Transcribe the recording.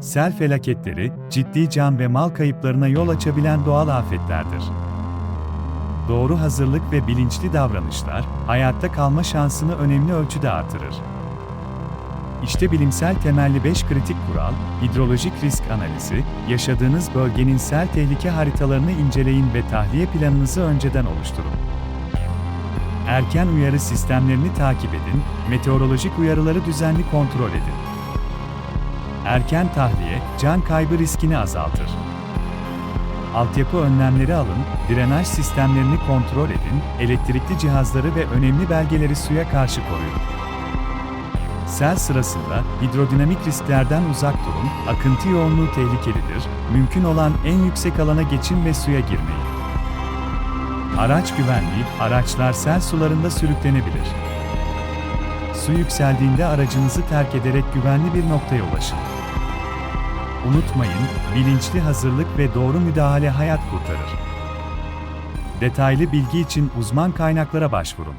Sel felaketleri, ciddi can ve mal kayıplarına yol açabilen doğal afetlerdir. Doğru hazırlık ve bilinçli davranışlar, hayatta kalma şansını önemli ölçüde artırır. İşte bilimsel temelli 5 kritik kural, hidrolojik risk analizi, yaşadığınız bölgenin sel tehlike haritalarını inceleyin ve tahliye planınızı önceden oluşturun. Erken uyarı sistemlerini takip edin, meteorolojik uyarıları düzenli kontrol edin. Erken tahliye, can kaybı riskini azaltır. Altyapı önlemleri alın, drenaj sistemlerini kontrol edin, elektrikli cihazları ve önemli belgeleri suya karşı koruyun. Sel sırasında hidrodinamik risklerden uzak durun, akıntı yoğunluğu tehlikelidir, mümkün olan en yüksek alana geçin ve suya girmeyin. Araç güvenliği, araçlar sel sularında sürüklenebilir. Su yükseldiğinde aracınızı terk ederek güvenli bir noktaya ulaşın. Unutmayın, bilinçli hazırlık ve doğru müdahale hayat kurtarır. Detaylı bilgi için uzman kaynaklara başvurun.